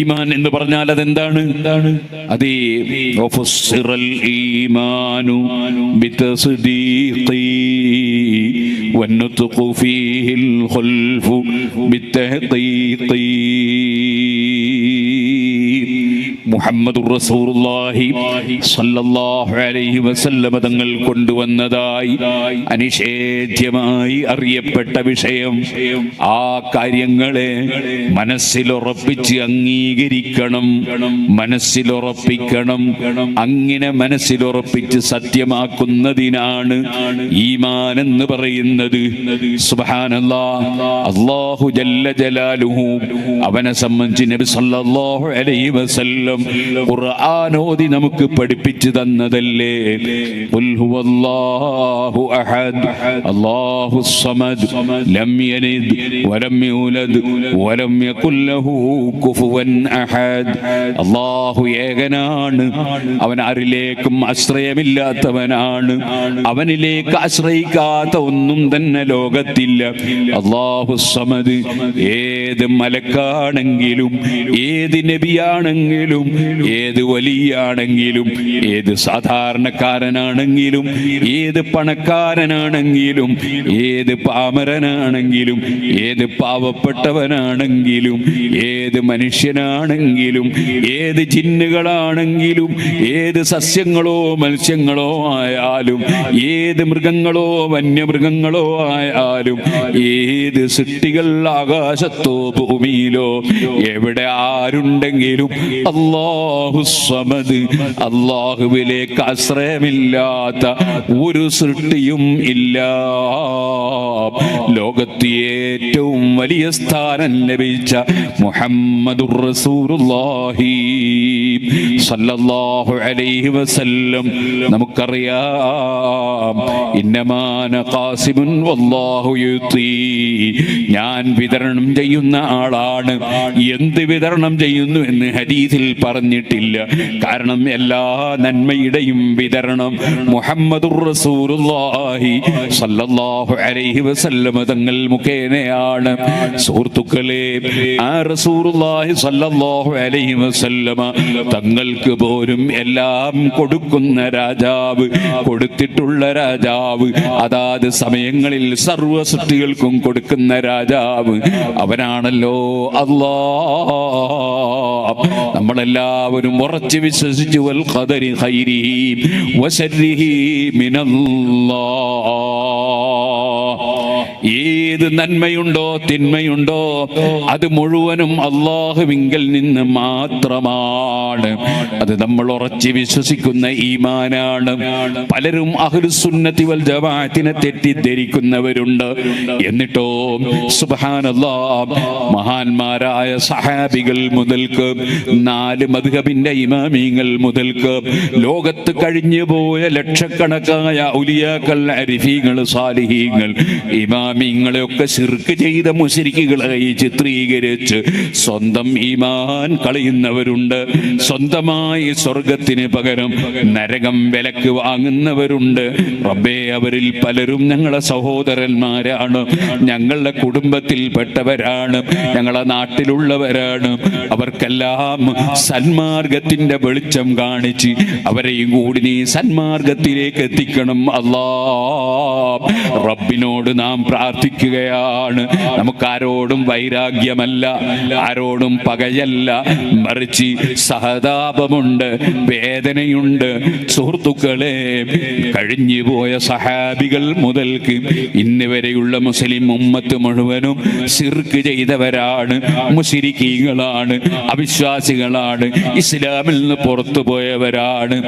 ഈമാൻ എന്ന് പറഞ്ഞാൽ അതെന്താണ്? എന്താണ്? അതേ ഒഫസിറൽ ഈമാനു ബിതസ്ദീഖി വന്നുതുഖു ഫീഹിൽ ഖൽഫു ബിത്തഹ്ഖീഖി മുഹമ്മദ് തങ്ങൾ കൊണ്ടുവന്നതായി അനിഷേധ്യമായി അറിയപ്പെട്ട വിഷയം. ആ കാര്യങ്ങളെ മനസ്സിലുറപ്പിച്ച് അംഗീകരിക്കണം മനസ്സിലുറപ്പിക്കണം. അങ്ങനെ മനസ്സിലുറപ്പിച്ച് സത്യമാക്കുന്നതിനാണ് ഈമാൻ എന്ന് പറയുന്നത് അല്ലാഹു ജല്ല ജലാലുഹു. അവനെ സംബന്ധിച്ച് നബി സല്ലല്ലാഹു അലൈഹി വസല്ലം ഖുർആൻ ഓതി നമുക്ക് പഠിപ്പിച്ചു തന്നതല്ലേ? ഹുവല്ലാഹു അഹദ് അല്ലാഹു ലം യലിദ് വലം യൂലദ് വലം യകുൽ കുഫുവൻ അഹദ്. അല്ലാഹു ഏകനാണ് അവൻ ആരിലേക്കും ആശ്രയമില്ലാത്തവനാണ്. അവനിലേക്ക് ആശ്രയിക്കാത്ത ഒന്നും തന്നെ ലോകത്തില്ല. അള്ളാഹു സമദ് ഏത് മലക്കാണെങ്കിലും ഏത് നബിയാണെങ്കിലും ഏത് വലിയാണെങ്കിലും ഏത് സാധാരണക്കാരനാണെങ്കിലും ഏത് പണക്കാരനാണെങ്കിലും ഏത് പാമരനാണെങ്കിലും ഏത് പാവപ്പെട്ടവനാണെങ്കിലും ഏത് മനുഷ്യനാണെങ്കിലും ഏത് ജിന്നുകളാണെങ്കിലും ഏത് സസ്യങ്ങളോ മത്സ്യങ്ങളോ ആയാലും ഏത് മൃഗങ്ങളോ വന്യമൃഗങ്ങളോ ആയാലും ഏത് സൃഷ്ടികൾ ആകാശത്തോ ഭൂമിയിലോ എവിടെ ആരുണ്ടെങ്കിലും അള്ളാഹു സമത് അള്ളാഹുവിലേക്ക് ആശ്രയമില്ലാത്ത ഒരു സൃഷ്ടിയും ഇല്ല. ലോകത്ത് ഏറ്റവും വലിയ സ്ഥാനം ലഭിച്ച മുഹമ്മദുർ റസൂലുള്ളാഹി സല്ലല്ലാഹു അലൈഹി വസല്ലം. നമുക്കറിയാം. ഇന്നമാന ഖാസിമുൻ വല്ലാഹു യുതി. ഞാൻ വിതരണം ചെയ്യുന്ന ആളാണ്. എന്ത് വിതരണം ചെയ്യുന്നു എന്ന് ഹദീസിൽ പറഞ്ഞിട്ടില്ല. കാരണം എല്ലാ നന്മയുടെയും വിതരണം മുഹമ്മദുർ റസൂലുള്ളാഹി സല്ലല്ലാഹു അലൈഹി വസല്ലം തങ്ങൾ മുഖേനയാണ്. സുഹൃത്തുക്കളെ സല്ലല്ലാഹു അലൈഹി വസല്ലമ തങ്ങൾക്ക് പോലും എല്ലാം കൊടുക്കുന്ന രാജാവ് കൊടുത്തിട്ടുള്ള രാജാവ് അതാത് സമയങ്ങളിൽ സർവ സൃഷ്ടികൾക്കും കൊടുക്കുന്ന രാജാവ് അവനാണല്ലോ അല്ലാ നമ്മളെല്ലാവരും ഉറച്ചു വിശ്വസിച്ചു വൽ ഖദരി ഏത് നന്മയുണ്ടോ തിന്മയുണ്ടോ അത് മുഴുവനും അള്ളാഹുവിങ്കിൽ നിന്ന് മാത്രമാണ്. അത് നമ്മൾ ഉറച്ച് വിശ്വസിക്കുന്ന ഈമാനാണ്. പലരും അഹ്ലുസുന്നത്തി വൽ ജമാഅത്തിനെ തെറ്റിദ്ധരിക്കുന്നവരുണ്ട്. എന്നിട്ടോ സുബാനല്ലാ മഹാന്മാരായ സഹാബികൾ മുതൽക്ക് നാല് മധുഹബിന്റെ ഇമാമിങ്ങൾ മുതൽക്ക് ലോകത്ത് കഴിഞ്ഞു പോയ ലക്ഷക്കണക്കായ ഉലിയാക്കൾ അരിഫീങ്ങൾ സാലിഹീങ്ങൾ ഇമാമിങ്ങളെ ഒക്കെ ശിർക്ക് ചെയ്ത മുശരിക്കുകളായി ചിത്രീകരിച്ച് സ്വന്തം ഈമാൻ കളയുന്നവരുണ്ട്. സ്വന്തമായി സ്വർഗത്തിന് പകരം നരകം വിലക്ക് വാങ്ങുന്നവരുണ്ട്. റബ്ബേ അവരിൽ പലരും ഞങ്ങളെ സഹോദരന്മാരാണ്. ഞങ്ങളുടെ കുടുംബത്തിൽപ്പെട്ടവരാണ് ഞങ്ങളെ നാട്ടിലുള്ളവരാണ്. അവർക്കെല്ലാം സന്മാർഗത്തിന്റെ വെളിച്ചം കാണിച്ച് അവരെയും കൂടി നീ സന്മാർഗത്തിലേക്ക് എത്തിക്കണം. അല്ലാ റബ്ബിനോട് നാം പ്രാർത്ഥിക്കുകയാണ്. നമുക്ക് ആരോടും വൈരാഗ്യമല്ല ആരോടും പകയല്ല. മറിച്ച് സഹതാപമുണ്ട് വേദനയുണ്ട്. സുഹൃത്തുക്കളെ കഴിഞ്ഞുപോയ സഹാബികൾ മുതൽക്ക് ഇന്ന് വരെയുള്ള മുസ്ലിം ഉമ്മത്ത് മുഴുവനും സിർക്ക് ചെയ്തവരാണ് മുസിരിക്കീകളാണ് അവിശ്വാസികളാണ് ഇസ്ലാമിൽ നിന്ന് പുറത്തു പോയവരാണ്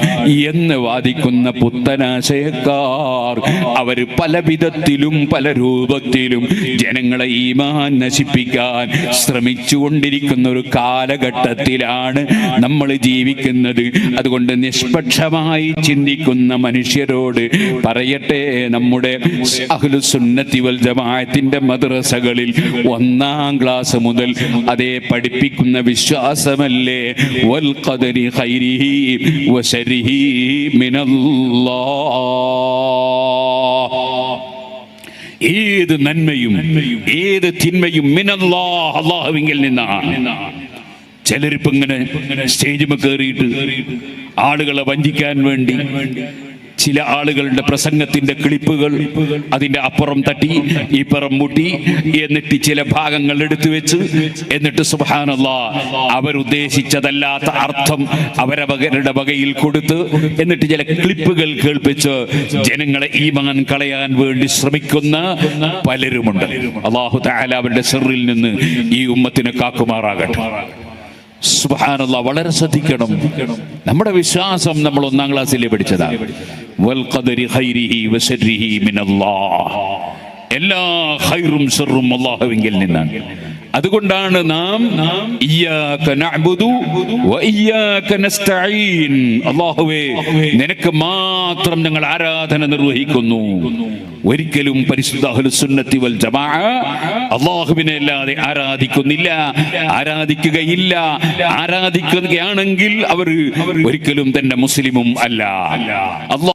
എന്ന് വാദിക്കുന്ന പുത്തനാശയക്കാർ. അവർ പല വിധത്തിലും പല രൂപത്തിലും ജനങ്ങളെ ഈമാൻ നശിപ്പിക്കാൻ ശ്രമിച്ചുകൊണ്ടിരിക്കുന്ന ഒരു കാലഘട്ടത്തിലാണ് നമ്മൾ ജീവിക്കുന്നത്. അതുകൊണ്ട് നിഷ്പക്ഷമായി ചിന്തിക്കുന്ന മനുഷ്യരോട് പറയട്ടെ നമ്മുടെ അഹ്ലുസുന്നത്തി വൽ ജമാഅത്തിന്റെ മദ്രസകളിൽ ഒന്നാം ക്ലാസ് മുതൽ അതേ പഠിപ്പിക്കുന്ന വിശ്വാസമല്ലേ? വൽ ഖദരി ഖൈരിഹി വശരിഹി മിനല്ലാഹ് ഏത് നന്മയും ഏത് തിന്മയും മിനല്ലാ അള്ളാഹുവിങ്കിൽ നിന്നാണ് ചിലരിപ്പങ്ങനെ സ്റ്റേജിൽ കയറിയിട്ട് ആളുകളെ വഞ്ചിക്കാൻ വേണ്ടി ചില ആളുകളുടെ പ്രസംഗത്തിന്റെ ക്ലിപ്പുകൾ അതിന്റെ അപ്പുറം തട്ടി ഇപ്പുറം മുട്ടി എന്നിട്ട് ചില ഭാഗങ്ങൾ എടുത്തു വെച്ച് എന്നിട്ട് സുബാനല്ല അവരുദ്ദേശിച്ചതല്ലാത്ത അർത്ഥം അവരവരുടെ വകയിൽ കൊടുത്ത് എന്നിട്ട് ചില ക്ലിപ്പുകൾ കേൾപ്പിച്ച് ജനങ്ങളെ ഈ മകൻ കളയാൻ വേണ്ടി ശ്രമിക്കുന്ന പലരുമുണ്ട്. അള്ളാഹു താല അവരുടെ സെറിൽ നിന്ന് ഈ ഉമ്മത്തിനെ കാക്കുമാറാകട്ടെ. സുബാനുള്ള വളരെ ശ്രദ്ധിക്കണം. നമ്മുടെ വിശ്വാസം നമ്മൾ ഒന്നാം ക്ലാസ്സിലെ പഠിച്ചതാണ്. എല്ലാ നിന്നാണ്. അതുകൊണ്ടാണ് നാം ഇയ്യാക നഅ്ബുദു വ ഇയ്യാക നസ്തഈൻ. അല്ലാഹുവേ നിനക്ക് മാത്രം ഞങ്ങൾ ആരാധന നിർവഹിക്കുന്നു. ഒരിക്കലും പരിശുദ്ധ സുന്നത്തി വൽ അല്ലാഹുവിനെ അല്ലാതെ ആരാധിക്കുന്നില്ല ആരാധിക്കുകയില്ല. ആരാധിക്കുകയാണെങ്കിൽ അവർ ഒരിക്കലും തന്നെ മുസ്ലിമും അല്ല. അല്ലാഹ്